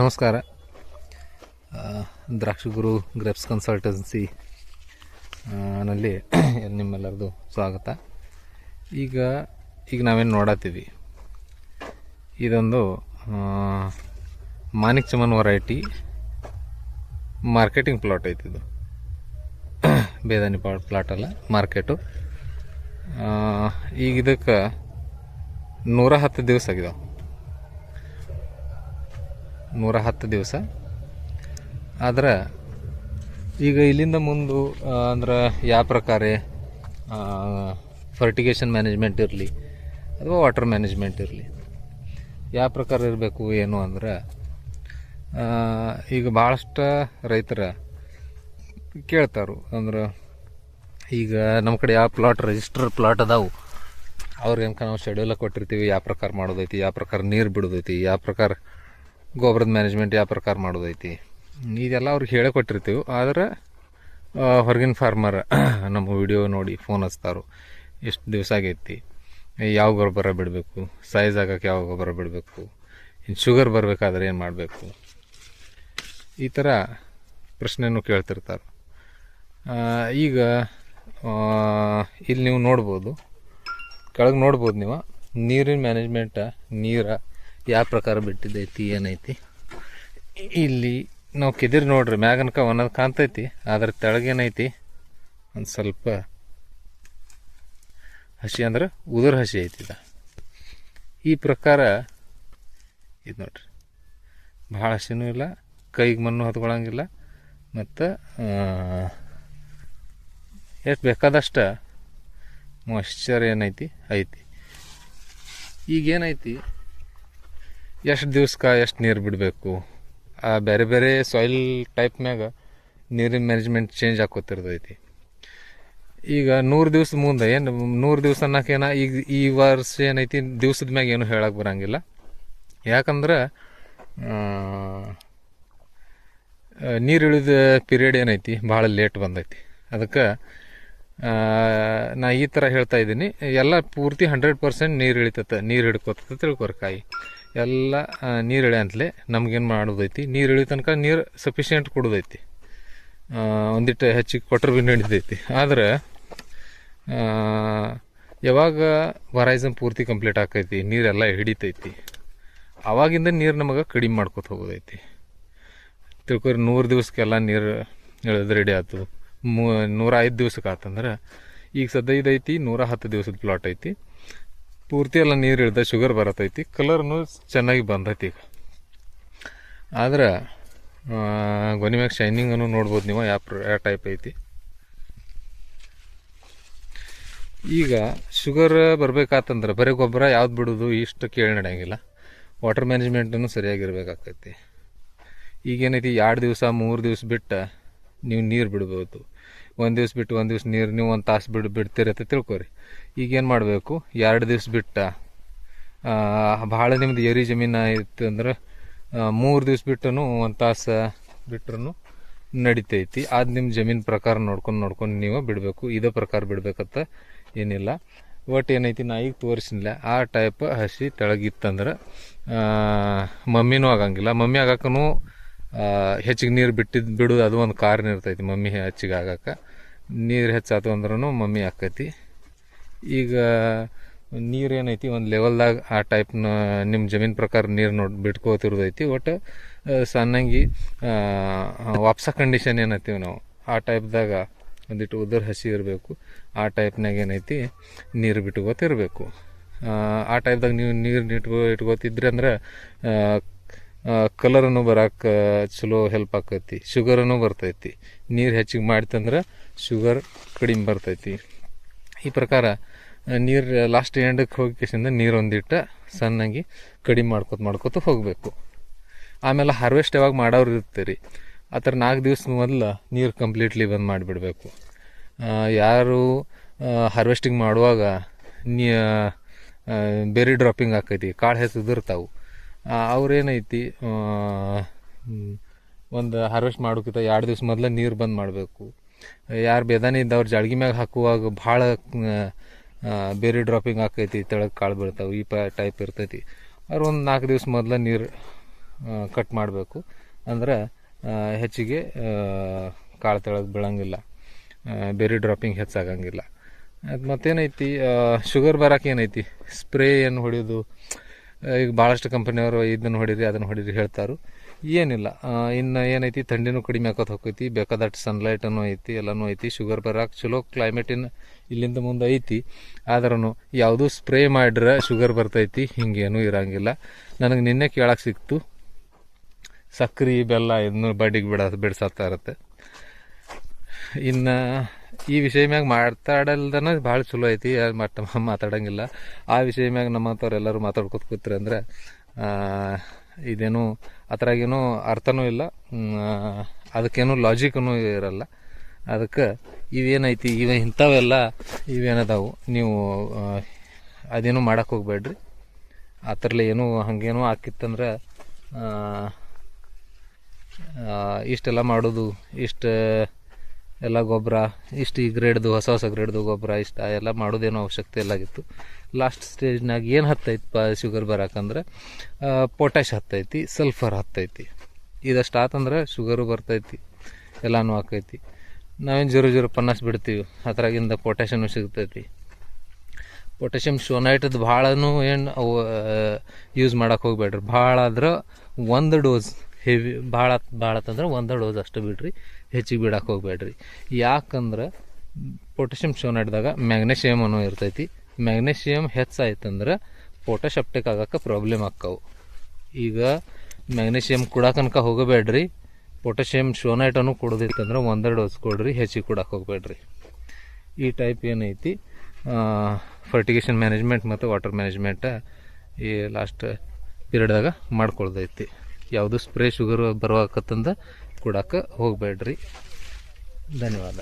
ನಮಸ್ಕಾರ. ದ್ರಾಕ್ಷಿ ಗುರು ಗ್ರೆಪ್ಸ್ ಕನ್ಸಲ್ಟೆನ್ಸಿ ನಲ್ಲಿ ನಿಮ್ಮೆಲ್ಲರದು ಸ್ವಾಗತ. ಈಗ ಈಗ ನಾವೇನು ನೋಡತ್ತೀವಿ ಇದೊಂದು Manik Chaman variety marketing plot ಐತಿ ಇದು. ಬೇದಾನಿ ಪ್ಲಾಟ್ ಪ್ಲಾಟ್ ಅಲ್ಲ ಮಾರ್ಕೆಟು ಈಗ ಇದಕ್ಕೆ ನೂರ ಹತ್ತು ದಿವಸ ಆಗಿದಾವೆ. ನೂರ ಹತ್ತು ದಿವಸ. ಆದ್ರೆ ಈಗ ಇಲ್ಲಿಂದ ಮುಂದೆ ಅಂದ್ರೆ ಯಾವ ಪ್ರಕಾರ ಫರ್ಟಿಗೇಷನ್ ಮ್ಯಾನೇಜ್ಮೆಂಟ್ ಇರಲಿ ಅಥವಾ ವಾಟರ್ ಮ್ಯಾನೇಜ್ಮೆಂಟ್ ಇರಲಿ. ಯಾವ ಪ್ರಕಾರ ಇರಬೇಕು ಏನು ಅಂದ್ರೆ ಈಗ ಭಾಳಷ್ಟು ರೈತರ ಕೇಳ್ತಾರು. ಅಂದ್ರೆ ಈಗ ನಮ್ಮ ಕಡೆ ಯಾವ ಪ್ಲಾಟ್ ರಿಜಿಸ್ಟರ್ ಪ್ಲಾಟ್ ಅದಾವು. ಅವ್ರಿಗೆ ನಾವು ಶೆಡ್ಯೂಲ ಕೊಟ್ಟಿರ್ತೀವಿ ಯಾವ ಪ್ರಕಾರ ಮಾಡೋದೈತಿ ಯಾವ ಪ್ರಕಾರ ನೀರು ಬಿಡೋದೈತಿ ಯಾವ ಪ್ರಕಾರ ಗೊಬ್ಬರದ ಮ್ಯಾನೇಜ್ಮೆಂಟ್ ಯಾವ ಪ್ರಕಾರ ಮಾಡೋದೈತಿ ಇದೆಲ್ಲ ಅವ್ರಿಗೆ ಹೇಳಿಕೊಟ್ಟಿರ್ತೀವಿ ಆದರೆ ಹೊರಗಿನ ಫಾರ್ಮರ್ ನಮ್ಮ ವಿಡಿಯೋ ನೋಡಿ ಫೋನ್ ಹಚ್ತಾರು ಎಷ್ಟು ದಿವಸ ಆಗೈತಿ? ಯಾವ ಗೊಬ್ಬರ ಬಿಡಬೇಕು? ಸೈಜ್ ಆಗಕ್ಕೆ ಯಾವ ಗೊಬ್ಬರ ಬಿಡಬೇಕು? ಇನ್ನು ಶುಗರ್ ಬರಬೇಕಾದ್ರೆ ಏನು ಮಾಡಬೇಕು? ಈ ಥರ ಪ್ರಶ್ನೆನೂ ಕೇಳ್ತಿರ್ತಾರೆ. ಈಗ ಇಲ್ಲಿ ನೀವು ನೋಡ್ಬೋದು. ಕೆಳಗೆ ನೋಡ್ಬೋದು ನೀವು. ನೀರಿನ ಮ್ಯಾನೇಜ್ಮೆಂಟ ನೀರ ಯಾವ ಪ್ರಕಾರ ಬಿಟ್ಟಿದ್ದೈತಿ ಏನೈತಿ? ಇಲ್ಲಿ ನಾವು ಕೆದಿರಿ ನೋಡ್ರಿ ಮ್ಯಾಗನಕ ಒಂದೊಂದು ಕಾಣ್ತೈತಿ ಅದ್ರ ತೆಳಗೇನೈತಿ ಒಂದು ಸ್ವಲ್ಪ ಹಸಿ ಅಂದ್ರೆ ಉದುರು ಹಸಿ ಐತಿ ಈ ಪ್ರಕಾರ ಇದು ನೋಡ್ರಿ. ಭಾಳ ಹಸಿನೂ ಇಲ್ಲ, ಕೈಗೆ ಮಣ್ಣು ಹತ್ಕೊಳ್ಳಂಗಿಲ್ಲ ಮತ್ತು ಎಷ್ಟು ಬೇಕಾದಷ್ಟು ಮಾಯ್ಶ್ಚರ್ ಏನೈತಿ, ಐತಿ. ಈಗೇನೈತಿ? ಎಷ್ಟು ದಿವ್ಸಕ್ಕೆ ಎಷ್ಟು ನೀರು ಬಿಡಬೇಕು? ಆ ಬೇರೆ ಬೇರೆ ಸಾಯಿಲ್ ಟೈಪ್ ಮ್ಯಾಗ ನೀರಿನ ಮ್ಯಾನೇಜ್ಮೆಂಟ್ ಚೇಂಜ್ ಆಕೋತಿರ್ತೈತಿ. ಈಗ ನೂರು ದಿವಸ ಮುಂದೆ ಏನು ನೂರು ದಿವ್ಸ ಅನ್ನೋಕೇನ ಈಗ ಈ ವರ್ಷ ಏನೈತಿ ದಿವ್ಸದ ಮ್ಯಾಗ ಏನು ಹೇಳಕ್ಕೆ ಬರಂಗಿಲ್ಲ. ಯಾಕಂದ್ರೆ ನೀರು ಇಳಿದ ಪೀರಿಯಡ್ ಏನೈತಿ? ಭಾಳ ಲೇಟ್ ಬಂದೈತಿ. ಅದಕ್ಕೆ ನಾ ಈ ಥರ ಹೇಳ್ತಾ ಇದ್ದೀನಿ. ಎಲ್ಲ ಪೂರ್ತಿ ಹಂಡ್ರೆಡ್ ಪರ್ಸೆಂಟ್ ನೀರು ಇಳಿತೈತೆ, ನೀರು ಹಿಡ್ಕೋತ ತಿಳ್ಕೊರಿ ಕಾಯಿ. ಎಲ್ಲ ನೀರು ಇಳಿಯಂತಲೇ ನಮ್ಗೇನು ಮಾಡೋದೈತಿ? ನೀರು ಇಳಿ ತನಕ ನೀರು ಸಫಿಷಿಯೆಂಟ್ ಕೊಡೋದೈತಿ. ಒಂದಿಟ್ಟು ಹೆಚ್ಚಿಗೆ ಕೊಟ್ಟರು ಭೀ ನಡೀತೈತಿ ಆದ್ರೆ ಯಾವಾಗ ವರೈಸನ್ ಪೂರ್ತಿ ಕಂಪ್ಲೀಟ್ ಆಕೈತಿ ನೀರೆಲ್ಲ ಹಿಡಿತೈತಿ ಆವಾಗಿಂದ ನೀರು ನಮಗೆ ಕಡಿಮೆ ಮಾಡ್ಕೊತ ಹೋಗೋದೈತಿ. ತಿಳ್ಕೊರಿ, ನೂರು ದಿವಸಕ್ಕೆಲ್ಲ ನೀರು ಇಳಿದು ರೆಡಿ ಆಯ್ತು ಮೂ, ನೂರ ಐದು ದಿವ್ಸಕ್ಕೆ ಆತಂದ್ರೆ, ಈಗ ಸದ್ಯ ಇದೈತಿ, ನೂರ ಹತ್ತು ದಿವ್ಸದ ಪ್ಲಾಟ್ ಐತಿ. ಪೂರ್ತಿ ಎಲ್ಲ ನೀರು ಹಿಡ್ದ ಶುಗರ್ ಬರತೈತಿ. ಕಲರ್ನು ಚೆನ್ನಾಗಿ ಬಂದೈತಿ ಈಗ. ಆದ್ರೆ ಗೊನಿಮ್ಯಾಗ ಗೊನೆ ಮ್ಯಾಗ ಶೈನಿಂಗನ್ನು ನೋಡ್ಬೋದು ನೀವು, ಯಾವ ಯಾವ ಟೈಪ್ ಐತಿ. ಈಗ ಶುಗರ್ ಬರ್ಬೇಕಾತಂದ್ರೆ, ಬರೀ ಗೊಬ್ಬರ ಯಾವ್ದು ಬಿಡೋದು, ಇಷ್ಟು ಕೇಳಿ ನಡೆಯಂಗಿಲ್ಲ. ವಾಟರ್ ಮ್ಯಾನೇಜ್ಮೆಂಟನ್ನು ಸರಿಯಾಗಿರ್ಬೇಕಾಗ್ತೈತಿ ಈಗೇನೈತಿ, ಎರಡು ದಿವಸ, ಮೂರು ದಿವಸ ಬಿಟ್ಟು, ನೀವು ನೀರು ಬಿಡ್ಬೋದು. ಒಂದು ದಿವ್ಸ ಬಿಟ್ಟು ಒಂದು ದಿವ್ಸ ನೀರು ನೀವು ಒಂದು ತಾಸು ಬಿಡು ಅಂತ ತಿಳ್ಕೊರಿ. ಈಗೇನು ಮಾಡಬೇಕು? ಎರಡು ದಿವ್ಸ ಬಿಟ್ಟ ಭಾಳ ನಿಮ್ದು ಏರಿ ಜಮೀನು ಆಯಿತು ಅಂದ್ರೆ ಮೂರು ದಿವ್ಸ ಬಿಟ್ಟು ಒಂದು ತಾಸು ಬಿಟ್ರೂ ನಡಿತೈತಿ. ಅದು ನಿಮ್ಮ ಜಮೀನ್ ಪ್ರಕಾರ ನೋಡ್ಕೊಂಡು ನೋಡ್ಕೊಂಡು ನೀವು ಬಿಡಬೇಕು. ಇದೇ ಪ್ರಕಾರ ಬಿಡಬೇಕಂತ ಏನಿಲ್ಲ. ಒಟ್ಟು ಏನೈತಿ ನಾ ಈಗ ತೋರಿಸಿಲ್ಲ ಆ ಟೈಪ್ ಹಸಿ ತೆಳಗಿತ್ತಂದ್ರೆ ಮಮ್ಮಿನೂ ಆಗಂಗಿಲ್ಲ. ಮಮ್ಮಿ ಆಗಕ್ಕೂ ಹೆಚ್ಚಿಗೆ ನೀರು ಬಿಟ್ಟಿದ್ದು ಬಿಡೋದು ಅದು ಒಂದು ಕಾರಣ ಇರ್ತೈತಿ ಮಮ್ಮಿ ಹೆಚ್ಚಿಗೆ ಆಗಕ್ಕೆ ನೀರು ಹೆಚ್ಚಾತು ಅಂದ್ರೂ ಮಮ್ಮಿ ಆಕೈತಿ. ಈಗ ನೀರು ಏನೈತಿ ಒಂದು ಲೆವೆಲ್ದಾಗ ಆ ಟೈಪ್ನ ನಿಮ್ಮ ಜಮೀನು ಪ್ರಕಾರ ನೀರು ನೋಡಿ ಬಿಟ್ಕೋತಿರೋದೈತಿ. ಒಟ್ಟು ಸಣ್ಣಂಗಿ ವಾಪ್ಸ ಕಂಡೀಷನ್ ಏನೈತಿ ನಾವು. ಆ ಟೈಪ್ದಾಗ ಒಂದಿಟ್ಟು ಉದುರು ಹಸಿ ಇರಬೇಕು. ಆ ಟೈಪ್ನಾಗ ಏನೈತಿ ನೀರು ಬಿಟ್ಕೋತಿರಬೇಕು. ಆ ಟೈಪ್ದಾಗ ನೀವು ನೀರು ಇಟ್ಕೋ, ಇಟ್ಕೋತಿದ್ರಿ ಅಂದ್ರೆ ಕಲರನ್ನು ಬರಕ್ಕೆ ಚಲೋ ಹೆಲ್ಪ್ ಆಕೈತಿ, ಶುಗರನ್ನು ಬರ್ತೈತಿ. ನೀರು ಹೆಚ್ಚಿಗೆ ಮಾಡ್ತಂದ್ರೆ ಶುಗರ್ ಕಡಿಮೆ ಬರ್ತೈತಿ. ಈ ಪ್ರಕಾರ ನೀರು ಲಾಸ್ಟ್ ಎಂಡಕ್ಕೆ ಹೋಗಿ ಕೇಸಿಂದ ನೀರು ಒಂದಿಟ್ಟು ಸಣ್ಣಗೆ ಕಡಿಮೆ ಮಾಡ್ಕೊತ ಮಾಡ್ಕೊತ ಹೋಗಬೇಕು. ಆಮೇಲೆ ಹಾರ್ವೆಸ್ಟ್ ಯಾವಾಗ ಮಾಡೋರು ಇರ್ತೀರಿ, ಆ ಥರ ನಾಲ್ಕು ದಿವ್ಸ ಮೊದಲು ನೀರು ಕಂಪ್ಲೀಟ್ಲಿ ಬಂದ್ ಮಾಡಿಬಿಡಬೇಕು. ಯಾರು ಹಾರ್ವೆಸ್ಟಿಂಗ್ ಮಾಡುವಾಗ ನೀ ಬೇರೆ ಡ್ರಾಪಿಂಗ್ ಆಕೈತಿ, ಕಾಳು ಹೆಸರು ಉದುರ್ತಾವು ಅವ್ರೇನೈತಿ ಒಂದು ಹಾರ್ವೆಸ್ಟ್ ಮಾಡೋಕ್ಕಿಂತ ಎರಡು ದಿವ್ಸ ಮೊದಲು ನೀರು ಬಂದ್ ಮಾಡಬೇಕು. ಯಾರು ಬೇದಾನೆ ಇದ್ದವ್ರು ಜಾಳ್ಗಿ ಮ್ಯಾಗ ಹಾಕುವಾಗ ಭಾಳ ಬೇರೆ ಡ್ರಾಪಿಂಗ್ ಆಕೈತಿ, ತೆಳಗೆ ಕಾಳು ಬೀಳ್ತಾವೆ, ಈ ಪ ಟೈಪ್ ಇರ್ತೈತಿ. ಅವ್ರು ಒಂದು ನಾಲ್ಕು ದಿವ್ಸ ಮೊದಲು ನೀರು ಕಟ್ ಮಾಡಬೇಕು. ಅಂದ್ರೆ ಹೆಚ್ಚಿಗೆ ಕಾಳು ತೆಳಗೆ ಬೀಳಂಗಿಲ್ಲ. ಬೇರೆ ಡ್ರಾಪಿಂಗ್ ಹೆಚ್ಚಾಗಂಗಿಲ್ಲ. ಅದು ಮತ್ತೇನೈತಿ ಶುಗರ್ ಬರಕ್ಕೆ ಏನೈತಿ? ಸ್ಪ್ರೇ ಏನು ಹೊಡೆಯೋದು? ಈಗ ಭಾಳಷ್ಟು ಕಂಪನಿಯವರು ಇದನ್ನು ಹೊಡೀರಿ, ಅದನ್ನು ಹೊಡೀರಿ ಹೇಳ್ತಾರು. ಏನಿಲ್ಲ ಇನ್ನು ಏನೈತಿ, ಥಂಡಿನೂ ಕಡಿಮೆ ಆಕೋತ್ ಹೋಗೈತಿ ಬೇಕಾದಷ್ಟು ಸನ್ಲೈಟನ್ನು ಐತಿ, ಎಲ್ಲನೂ ಐತಿ ಶುಗರ್ ಬರಕ್ಕೆ ಚಲೋ ಕ್ಲೈಮೇಟಿನ ಇಲ್ಲಿಂದ ಮುಂದೆ ಐತಿ. ಆದ್ರೂ ಯಾವುದೂ ಸ್ಪ್ರೇ ಮಾಡ್ರೆ ಶುಗರ್ ಬರ್ತೈತಿ, ಹಿಂಗೇನೂ ಇರೋಂಗಿಲ್ಲ. ನನಗೆ ನಿನ್ನೆ ಕೇಳಕ್ಕೆ ಸಿಕ್ತು. ಸಕ್ರೆ, ಬೆಲ್ಲ ಇದನ್ನು ಬಡ್ಡಿಗೆ ಬಿಡ ಬಿಡಿಸತ್ತಾ ಇರುತ್ತೆ. ಇನ್ನು ಈ ವಿಷಯ ಮ್ಯಾಗ ಮಾತಾಡಲ್ದನ ಭಾಳ ಚಲೋ ಐತಿ ಮಟ್ಟ ಮಾತಾಡಂಗಿಲ್ಲ. ಆ ವಿಷಯ ಮ್ಯಾಗ ನಮ್ಮಂಥವ್ರೆಲ್ಲರೂ ಮಾತಾಡ್ಕೊತ ಕೂತ್ರಿ ಅಂದ್ರೆ ಇದೇನು ಅದ್ರಾಗೇನು ಅರ್ಥನೂ ಇಲ್ಲ ಅದಕ್ಕೇನು ಲಾಜಿಕನೂ ಇರಲ್ಲ. ಅದಕ್ಕೆ ಇವೇನೈತಿ ಇವ ಇಂಥವೆಲ್ಲ ಇವೇನದಾವು ನೀವು ಅದೇನು ಮಾಡಕ್ಕೆ ಹೋಗ್ಬೇಡ್ರಿ. ಆ ಥರಲೆ ಏನೂ ಹಾಗೇನೂ ಆ, ಇಷ್ಟೆಲ್ಲ ಮಾಡೋದು ಇಷ್ಟು ಎಲ್ಲ ಗೊಬ್ಬರ, ಇಷ್ಟು ಈ ಗ್ರೇಡ್ದು, ಹೊಸ ಹೊಸ ಗ್ರೇಡ್ದು ಗೊಬ್ಬರ, ಇಷ್ಟ ಎಲ್ಲ ಮಾಡೋದೇನೋ ಅವಶ್ಯಕತೆ ಇಲ್ಲಾಗಿತ್ತು. ಲಾಸ್ಟ್ ಸ್ಟೇಜ್ನಾಗ ಏನು ಹತ್ತೈತಪ್ಪ ಶುಗರ್ ಬರಕಂದ್ರೆ? ಪೊಟ್ಯಾಶ್ ಹತ್ತೈತಿ ಸಲ್ಫರ್ ಹತ್ತೈತಿ. ಇದಷ್ಟು ಆತಂದ್ರೆ ಶುಗರು ಬರ್ತೈತಿ, ಎಲ್ಲನೂ ಆಕೈತಿ. ನಾವೇನು ಜೀರೋ ಜೀರೋ ಪನ್ನಾಸ್ ಬಿಡ್ತೀವಿ, ಅದ್ರಾಗಿಂದ ಪೊಟ್ಯಾಷಿಯಮ್ ಸಿಗ್ತೈತಿ. ಪೊಟ್ಯಾಷಿಯಮ್ ಶೋನೈಟದ್ದು ಭಾಳನೂ ಏನು ಅವು ಯೂಸ್ ಮಾಡೋಕ್ಕೆ ಹೋಗ್ಬೇಡ್ರಿ. ಭಾಳ ಆದ್ರೆ ಒಂದು ಡೋಸ್ ಹೆವಿ ಭಾಳ ಭಾಳ ಅಂತಂದ್ರೆ ಒಂದು ಡೋಸ್ ಅಷ್ಟು ಬಿಡ್ರಿ. ಹೆಚ್ಚಿಗೆ ಬಿಡಕ್ಕೆ ಹೋಗ್ಬೇಡ್ರಿ. ಯಾಕಂದ್ರೆ ಪೊಟ್ಯಾಷಿಯಮ್ ಶೋನೈಟ್ದಾಗ ಮ್ಯಾಗ್ನೇಷಿಯಮ್ ಅನ್ನೋ ಇರ್ತೈತಿ. ಮ್ಯಾಗ್ನೇಷಿಯಮ್ ಹೆಚ್ಚಾಯ್ತಂದ್ರೆ ಪೊಟ್ಯಾಶ್ ಅಪ್ಟೇಕ್ ಆಗಕ್ಕೆ ಪ್ರಾಬ್ಲಮ್ ಆಕ್ಕವು. ಈಗ ಮ್ಯಾಗ್ನೇಷಿಯಮ್ ಕೊಡಕನಕ ಹೋಗಬೇಡ್ರಿ. ಪೊಟ್ಯಾಷಿಯಮ್ ಶೋನೈಟನ್ನು ಕೊಡೋದಿತ್ತಂದ್ರೆ ಒಂದೆರಡು ಡೋಸ್ ಕೊಡ್ರಿ, ಹೆಚ್ಚಿಗೆ ಕೊಡಕ್ಕೆ ಹೋಗ್ಬೇಡ್ರಿ. ಈ ಟೈಪ್ ಏನೈತಿ? ಫರ್ಟಿಗೇಷನ್ ಮ್ಯಾನೇಜ್ಮೆಂಟ್ ಮತ್ತು ವಾಟರ್ ಮ್ಯಾನೇಜ್ಮೆಂಟ್ ಈ ಲಾಸ್ಟ್ ಪೀರಿಯಡ್ದಾಗ ಮಾಡ್ಕೊಳ್ದೈತಿ. ಯಾವುದು ಸ್ಪ್ರೇ ಶುಗರ್ ಬರುವಾಕತ್ತಂದ ಕೊಡಕ್ಕೆ ಹೋಗಬೇಡ್ರಿ. ಧನ್ಯವಾದ.